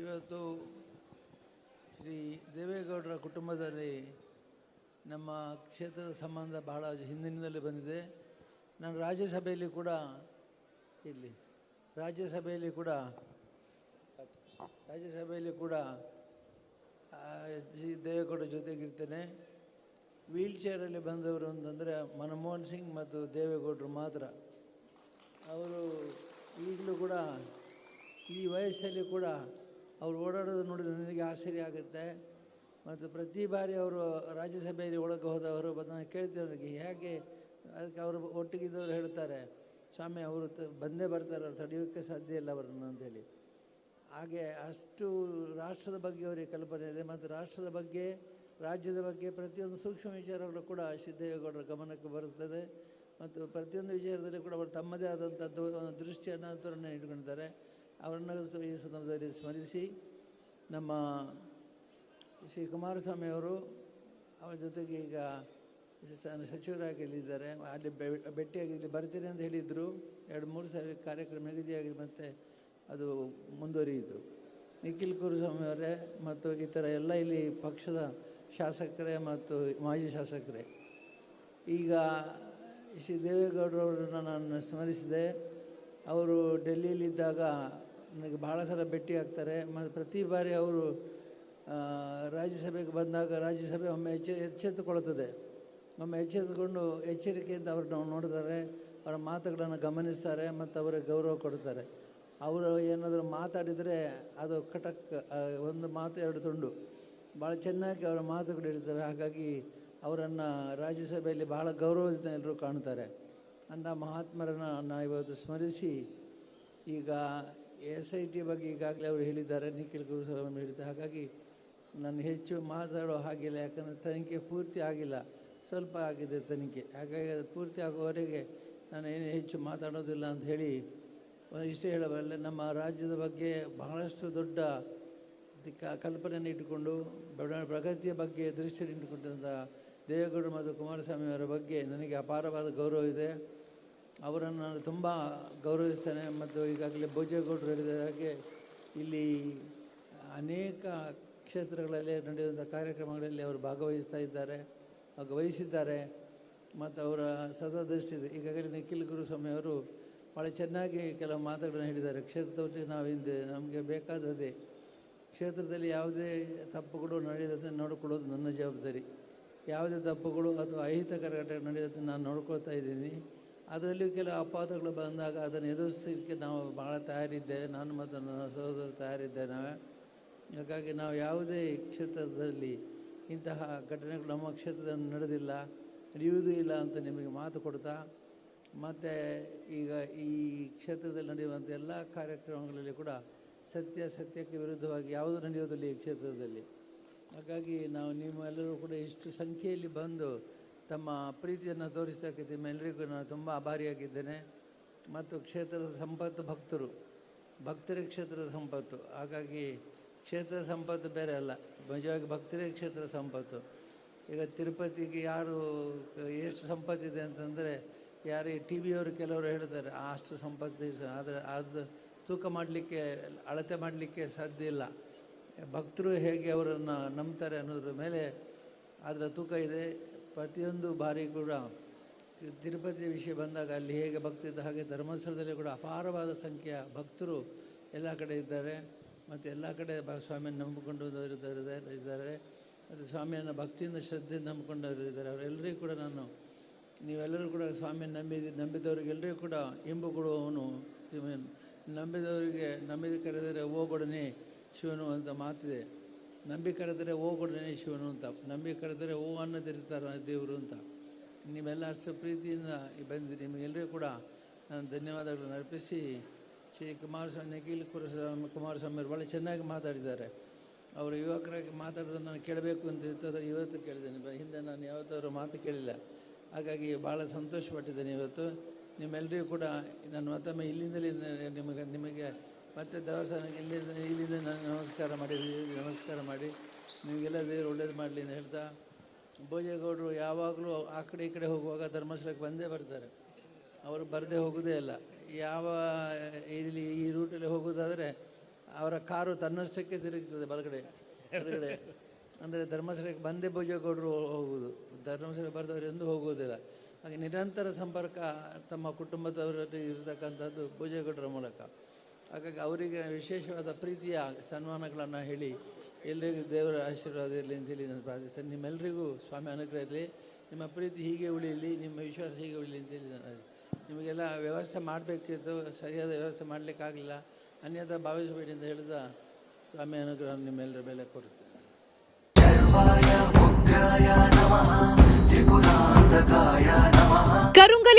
ಇವತ್ತು ಶ್ರೀ ದೇವೇಗೌಡರ ಕುಟುಂಬದಲ್ಲಿ ನಮ್ಮ ಕ್ಷೇತ್ರದ ಸಂಬಂಧ ಬಹಳ ಹಿಂದಿನಿಂದಲೇ ಬಂದಿದೆ. ನಾನು ರಾಜ್ಯಸಭೆಯಲ್ಲಿ ಕೂಡ ಇಲ್ಲಿ, ರಾಜ್ಯಸಭೆಯಲ್ಲಿ ಕೂಡ ರಾಜ್ಯಸಭೆಯಲ್ಲಿ ಕೂಡ ಶ್ರೀ ದೇವೇಗೌಡರ ಜೊತೆಗಿರ್ತೇನೆ ವೀಲ್ ಚೇರಲ್ಲಿ ಬಂದವರು ಅಂತಂದರೆ ಮನಮೋಹನ್ ಸಿಂಗ್ ಮತ್ತು ದೇವೇಗೌಡರು ಮಾತ್ರ. ಅವರು ಈಗಲೂ ಕೂಡ, ಈ ವಯಸ್ಸಲ್ಲಿ ಕೂಡ ಅವ್ರು ಓಡಾಡೋದು ನೋಡಿದ್ರೆ ನನಗೆ ಆಶ್ಚರ್ಯ ಆಗುತ್ತೆ. ಮತ್ತು ಪ್ರತಿ ಬಾರಿ ಅವರು ರಾಜ್ಯಸಭೆಯಲ್ಲಿ ಒಳಗೆ ಹೋದವರು ನಾನು ಕೇಳ್ತೀವಿ ಅವರಿಗೆ, ಹೇಗೆ? ಅದಕ್ಕೆ ಅವರು ಒಟ್ಟಿಗಿದ್ದವರು ಹೇಳ್ತಾರೆ, ಸ್ವಾಮಿ, ಅವರು ತ- ಬಂದೇ ಬರ್ತಾರೆ, ಅವ್ರು ತಡೆಯೋಕ್ಕೆ ಸಾಧ್ಯ ಇಲ್ಲ ಅವ್ರನ್ನ ಅಂತೇಳಿ ಹಾಗೆ ಅಷ್ಟು ರಾಷ್ಟ್ರದ ಬಗ್ಗೆ ಅವರಿಗೆ ಕಲ್ಪನೆ ಇದೆ. ಮತ್ತು ರಾಷ್ಟ್ರದ ಬಗ್ಗೆ, ರಾಜ್ಯದ ಬಗ್ಗೆ ಪ್ರತಿಯೊಂದು ಸೂಕ್ಷ್ಮ ವಿಚಾರಗಳು ಕೂಡ ಸಿದ್ದೇಗೌಡರ ಗಮನಕ್ಕೆ ಬರುತ್ತದೆ. ಮತ್ತು ಪ್ರತಿಯೊಂದು ವಿಚಾರದಲ್ಲಿ ಕೂಡ ಅವರು ತಮ್ಮದೇ ಒಂದು ದೃಷ್ಟಿಯನ್ನು ಅಂತರನ್ನು ಇಟ್ಕೊಂಡಿದ್ದಾರೆ. ಅವರನ್ನು ಈ ಸಂದರ್ಭದಲ್ಲಿ ಸ್ಮರಿಸಿ ನಮ್ಮ ಶ್ರೀ ಕುಮಾರಸ್ವಾಮಿ ಅವರು ಅವರ ಜೊತೆಗೆ ಈಗ ಸಚಿವರಾಗಿ ಹೇಳಿದ್ದಾರೆ ಅಲ್ಲಿ ಭೇಟಿಯಾಗಿ ಇಲ್ಲಿ ಬರ್ತೀರಿ ಅಂತ ಹೇಳಿದರು. ಎರಡು, ಮೂರು ಸಾರಿ ಕಾರ್ಯಕ್ರಮ ನಿಗದಿಯಾಗಿದೆ ಮತ್ತು ಅದು ಮುಂದುವರಿಯಿತು. ನಿಖಿಲ್ ಕುರುಸ್ವಾಮಿ ಅವರೇ ಮತ್ತು ಥರ ಎಲ್ಲ ಇಲ್ಲಿ ಪಕ್ಷದ ಶಾಸಕರೇ ಮತ್ತು ಮಾಜಿ ಶಾಸಕರೇ. ಈಗ ಶ್ರೀ ದೇವೇಗೌಡರವರನ್ನು ನಾನು ಸ್ಮರಿಸಿದೆ. ಅವರು ಡೆಲ್ಲಿಯಲ್ಲಿದ್ದಾಗ ನನಗೆ ಭಾಳ ಸಲ ಭೇಟಿ ಆಗ್ತಾರೆ. ಮತ್ತು ಪ್ರತಿ ಬಾರಿ ಅವರು ರಾಜ್ಯಸಭೆಗೆ ಬಂದಾಗ ರಾಜ್ಯಸಭೆ ಒಮ್ಮೆ ಎಚ್ಚ, ಎಚ್ಚೆತ್ತುಕೊಳ್ಳುತ್ತದೆ. ಒಮ್ಮೆ ಎಚ್ಚೆತ್ತುಕೊಂಡು ಎಚ್ಚರಿಕೆಯಿಂದ ಅವ್ರನ್ನ ನೋಡ್ತಾರೆ ಅವರ ಮಾತುಗಳನ್ನು ಗಮನಿಸ್ತಾರೆ ಮತ್ತು ಅವರಿಗೆ ಗೌರವ ಕೊಡ್ತಾರೆ ಅವರು ಏನಾದರೂ ಮಾತಾಡಿದರೆ ಅದು ಕಟಕ್ ಒಂದು ಮಾತು ಎರಡು ತುಂಡು. ಭಾಳ ಚೆನ್ನಾಗಿ ಅವರ ಮಾತುಗಳು ಇರ್ತವೆ ಹಾಗಾಗಿ ಅವರನ್ನು ರಾಜ್ಯಸಭೆಯಲ್ಲಿ ಬಹಳ ಗೌರವದಿಂದ ಎಲ್ಲರೂ ಕಾಣ್ತಾರೆ ಅಂಥ ಮಹಾತ್ಮರನ್ನು ನಾವು ಇವತ್ತು ಸ್ಮರಿಸಿ ಈಗ ಎಸ್ ಐ ಟಿ ಬಗ್ಗೆ ಈಗಾಗಲೇ ಅವರು ಹೇಳಿದ್ದಾರೆ, ನಿಖಿಲ್ ಗುರುಸ್ವಾಮಿ ಹೇಳಿದ್ದಾರೆ. ಹಾಗಾಗಿ ನಾನು ಹೆಚ್ಚು ಮಾತಾಡೋ ಹಾಗಿಲ್ಲ, ಯಾಕಂದರೆ ತನಿಖೆ ಪೂರ್ತಿ ಆಗಿಲ್ಲ. ಸ್ವಲ್ಪ ಆಗಿದೆ ತನಿಖೆ. ಹಾಗಾಗಿ ಅದು ಪೂರ್ತಿ ಆಗುವವರೆಗೆ ನಾನು ಏನು ಹೆಚ್ಚು ಮಾತಾಡೋದಿಲ್ಲ ಅಂತ ಹೇಳಿ ಇಷ್ಟೇ ಹೇಳಬಲ್ಲೆ, ನಮ್ಮ ರಾಜ್ಯದ ಬಗ್ಗೆ ಬಹಳಷ್ಟು ದೊಡ್ಡ ಕಲ್ಪನೆಯನ್ನು ಇಟ್ಟುಕೊಂಡು ಪ್ರಗತಿಯ ಬಗ್ಗೆ ದೃಷ್ಟಿ ಇಟ್ಟುಕೊಂಡಂಥ ದೇವೇಗೌಡರು ಮತ್ತು ಕುಮಾರಸ್ವಾಮಿ ಅವರ ಬಗ್ಗೆ ನನಗೆ ಅಪಾರವಾದ ಗೌರವ ಇದೆ. ಅವರನ್ನು ನಾನು ತುಂಬ ಗೌರವಿಸ್ತೇನೆ ಮತ್ತು ಈಗಾಗಲೇ ಭೋಜೇಗೌಡರು ಹೇಳಿದ ಹಾಗೆ ಇಲ್ಲಿ ಅನೇಕ ಕ್ಷೇತ್ರಗಳಲ್ಲಿ ನಡೆಯುವಂಥ ಕಾರ್ಯಕ್ರಮಗಳಲ್ಲಿ ಅವರು ಭಾಗವಹಿಸ್ತಾ ಇದ್ದಾರೆ, ಭಾಗವಹಿಸಿದ್ದಾರೆ ಮತ್ತು ಅವರ ಸದೃಷ್ಟಿ ಇದೆ. ಈಗಾಗಲೇ ನಿಖಿಲ್ ಗುರುಸ್ವಾಮಿ ಅವರು ಭಾಳ ಚೆನ್ನಾಗಿ ಕೆಲವು ಮಾತುಗಳನ್ನು ಹೇಳಿದ್ದಾರೆ. ಕ್ಷೇತ್ರದಲ್ಲಿ ನಾವು ಹಿಂದೆ ನಮಗೆ ಬೇಕಾದದೇ ಕ್ಷೇತ್ರದಲ್ಲಿ ಯಾವುದೇ ತಪ್ಪುಗಳು ನಡೆಯದಂತೆ ನೋಡಿಕೊಳ್ಳೋದು ನನ್ನ ಜವಾಬ್ದಾರಿ. ಯಾವುದೇ ತಪ್ಪುಗಳು ಅಥವಾ ಅಹಿತಕರ ಘಟನೆ ನಡೆಯದಂತೆ ನಾನು ನೋಡ್ಕೊಳ್ತಾ ಇದ್ದೀನಿ. ಅದರಲ್ಲಿಯೂ ಕೆಲವು ಅಪವಾದಗಳು ಬಂದಾಗ ಅದನ್ನು ಎದುರಿಸಲಿಕ್ಕೆ ನಾವು ಭಾಳ ತಯಾರಿದ್ದೇವೆ. ನಾನು ಮತ್ತು ನನ್ನ ಸಹೋದರ ತಯಾರಿದ್ದೆ ನಾವೇ. ಹಾಗಾಗಿ ನಾವು ಯಾವುದೇ ಕ್ಷೇತ್ರದಲ್ಲಿ ಇಂತಹ ಘಟನೆಗಳು ನಮ್ಮ ಕ್ಷೇತ್ರದಲ್ಲಿ ನಡೆದಿಲ್ಲ, ನಡೆಯುವುದೂ ಇಲ್ಲ ಅಂತ ನಿಮಗೆ ಮಾತು ಕೊಡ್ತಾ, ಮತ್ತು ಈಗ ಈ ಕ್ಷೇತ್ರದಲ್ಲಿ ನಡೆಯುವಂಥ ಎಲ್ಲ ಕಾರ್ಯಕ್ರಮಗಳಲ್ಲಿ ಕೂಡ ಸತ್ಯ ಸತ್ಯಕ್ಕೆ ವಿರುದ್ಧವಾಗಿ ಯಾವುದು ನಡೆಯೋದಿಲ್ಲ ಈ ಕ್ಷೇತ್ರದಲ್ಲಿ. ಹಾಗಾಗಿ ನಾವು ನಿಮ್ಮೆಲ್ಲರೂ ಕೂಡ ಇಷ್ಟು ಸಂಖ್ಯೆಯಲ್ಲಿ ಬಂದು ತಮ್ಮ ಪ್ರೀತಿಯನ್ನು ತೋರಿಸ್ತಕ್ಕೆ ನಿಮ್ಮೆಲ್ಲರಿಗೂ ನಾನು ತುಂಬ ಆಭಾರಿಯಾಗಿದ್ದೇನೆ. ಮತ್ತು ಕ್ಷೇತ್ರದ ಸಂಪತ್ತು ಭಕ್ತರು ಭಕ್ತರೇ ಕ್ಷೇತ್ರದ ಸಂಪತ್ತು. ಹಾಗಾಗಿ ಕ್ಷೇತ್ರ ಸಂಪತ್ತು ಬೇರೆ ಅಲ್ಲ, ನಿಜವಾಗಿ ಭಕ್ತರೇ ಕ್ಷೇತ್ರ ಸಂಪತ್ತು. ಈಗ ತಿರುಪತಿಗೆ ಯಾರು ಎಷ್ಟು ಸಂಪತ್ತಿದೆ ಅಂತಂದರೆ, ಯಾರು ಟಿ ವಿಯವರು ಕೆಲವರು ಹೇಳ್ತಾರೆ, ಅಷ್ಟು ಸಂಪತ್ತು ಆದರೆ ಅದು ತೂಕ ಮಾಡಲಿಕ್ಕೆ, ಅಳತೆ ಮಾಡಲಿಕ್ಕೆ ಸಾಧ್ಯ ಇಲ್ಲ. ಭಕ್ತರು ಹೇಗೆ ಅವರನ್ನು ನಂಬ್ತಾರೆ ಅನ್ನೋದ್ರ ಮೇಲೆ ಅದರ ತೂಕ ಇದೆ. ಪ್ರತಿಯೊಂದು ಬಾರಿ ಕೂಡ ತಿರುಪತಿ ವಿಷಯ ಬಂದಾಗ ಅಲ್ಲಿ ಹೇಗೆ ಭಕ್ತಿ ಇದ್ದ ಹಾಗೆ ಧರ್ಮಸ್ಥಳದಲ್ಲಿ ಕೂಡ ಅಪಾರವಾದ ಸಂಖ್ಯೆಯ ಭಕ್ತರು ಎಲ್ಲ ಕಡೆ ಇದ್ದಾರೆ. ಮತ್ತು ಎಲ್ಲ ಕಡೆ ಸ್ವಾಮಿಯನ್ನು ನಂಬಿಕೊಂಡು ಇದ್ದಾರೆ. ಮತ್ತು ಸ್ವಾಮಿಯನ್ನು ಭಕ್ತಿಯಿಂದ ಶ್ರದ್ಧೆಯಿಂದ ನಂಬಿಕೊಂಡವರು ಇದ್ದಾರೆ ಅವರೆಲ್ಲರಿಗೂ ಕೂಡ ನಾನು, ನೀವೆಲ್ಲರೂ ಕೂಡ ಸ್ವಾಮಿಯನ್ನು ನಂಬಿದ ನಂಬಿದವರಿಗೆಲ್ಲರಿಗೂ ಕೂಡ ಇಂಬು ಕೊಡುವವನು ನಂಬಿದವರಿಗೆ, ನಂಬಿದ ಕರೆದರೆ ಹೋಗೊಡನೆ ಶಿವನು ಅಂತ ಮಾತಿದೆ. ನಂಬಿ ಕರೆದರೆ ಓ ಶಿವನು ಅಂತ. ನಂಬಿ ಕರೆದರೆ ಓ ಅನ್ನದಿರ್ತಾರೆ ದೇವರು ಅಂತ. ನೀವೆಲ್ಲ ಅಷ್ಟು ಪ್ರೀತಿಯಿಂದ ಬಂದಿರಿ. ನಿಮಗೆಲ್ಲರೂ ಕೂಡ ನಾನು ಧನ್ಯವಾದಗಳನ್ನು ಅರ್ಪಿಸಿ ಶ್ರೀ ಕುಮಾರಸ್ವಾಮಿ, ನಿಖಿಲ್ ಕುಮಾರಸ್ವಾಮಿ ಅವರು ಭಾಳ ಚೆನ್ನಾಗಿ ಮಾತಾಡಿದ್ದಾರೆ. ಅವರು ಯುವಕರಾಗಿ ಮಾತಾಡೋದನ್ನು ನಾನು ಕೇಳಬೇಕು ಅಂತ ಇರ್ತದೆ ಇವತ್ತು ಕೇಳಿದ್ದೇನೆ. ಹಿಂದೆ ನಾನು ಯಾವತ್ತಾದರೂ ಮಾತು ಕೇಳಿಲ್ಲ. ಹಾಗಾಗಿ ಭಾಳ ಸಂತೋಷಪಟ್ಟಿದ್ದೇನೆ ಇವತ್ತು. ನಿಮ್ಮೆಲ್ಲರಿಗೂ ಕೂಡ ನಾನು ಮತ್ತೊಮ್ಮೆ ಇಲ್ಲಿಂದಲೇ ನಿಮಗೆ ನಿಮಗೆ ಮತ್ತೆ ದೇವಸ್ಥಾನಕ್ಕೆ ಇಲ್ಲಿಂದ ಇಲ್ಲಿಂದ ನಾನು ನಮಸ್ಕಾರ ಮಾಡಿದ್ದೀನಿ ನಮಸ್ಕಾರ ನಿಮಗೆಲ್ಲ ದೇವರು ಒಳ್ಳೇದು ಮಾಡಲಿ ಅಂತ ಹೇಳ್ತಾ ಭೋಜೇಗೌಡರು ಯಾವಾಗಲೂ ಆ ಕಡೆ ಈ ಕಡೆ ಹೋಗುವಾಗ ಧರ್ಮಸ್ಥಳಕ್ಕೆ ಬಂದೇ ಬರ್ತಾರೆ. ಅವರು ಬರದೇ ಹೋಗೋದೇ ಇಲ್ಲ. ಯಾವ, ಇಲ್ಲಿ ಈ ರೂಟಲ್ಲಿ ಹೋಗೋದಾದರೆ ಅವರ ಕಾರು ತನ್ನಷ್ಟಕ್ಕೆ ತಿರುಗ್ತದೆ ಬಲಗಡೆ ಎಡಗಡೆ ಅಂದರೆ ಧರ್ಮಸ್ಥಳಕ್ಕೆ ಬಂದೇ ಭೋಜೇಗೌಡರು ಹೋಗುವುದು. ಧರ್ಮಸ್ಥಳ ಬರೆದವರು ಎಂದೂ ಹೋಗುವುದಿಲ್ಲ. ಹಾಗೆ ನಿರಂತರ ಸಂಪರ್ಕ ತಮ್ಮ ಕುಟುಂಬದವರಲ್ಲಿ ಇರತಕ್ಕಂಥದ್ದು ಭೋಜೇಗೌಡರ ಮೂಲಕ. ಹಾಗಾಗಿ ಅವರಿಗೆ ವಿಶೇಷವಾದ ಪ್ರೀತಿಯ ಸನ್ಮಾನಗಳನ್ನು ಹೇಳಿ ಎಲ್ಲರಿಗೂ ದೇವರ ಆಶೀರ್ವಾದ ಇರಲಿ ಅಂತೇಳಿ ನಾನು ಪ್ರಾರ್ಥಿಸ್ತೇನೆ. ನಿಮ್ಮೆಲ್ಲರಿಗೂ ಸ್ವಾಮಿ ಅನುಗ್ರಹ ಇರಲಿ. ನಿಮ್ಮ ಪ್ರೀತಿ ಹೀಗೆ ಉಳಿಯಲಿ, ನಿಮ್ಮ ವಿಶ್ವಾಸ ಹೀಗೆ ಉಳಿಯಲಿ ಅಂತೇಳಿ ನಾನು ನಿಮಗೆಲ್ಲ ವ್ಯವಸ್ಥೆ ಮಾಡಬೇಕಿತ್ತು, ಸರಿಯಾದ ವ್ಯವಸ್ಥೆ ಮಾಡಲಿಕ್ಕಾಗಲಿಲ್ಲ. ಅನ್ಯಥ ಭಾವಿಸಬೇಡಿ ಅಂತ ಹೇಳಿದ ಸ್ವಾಮಿ ಅನುಗ್ರಹ ನಿಮ್ಮೆಲ್ಲರ ಮೇಲೆ ಕೊಡುತ್ತೇನೆ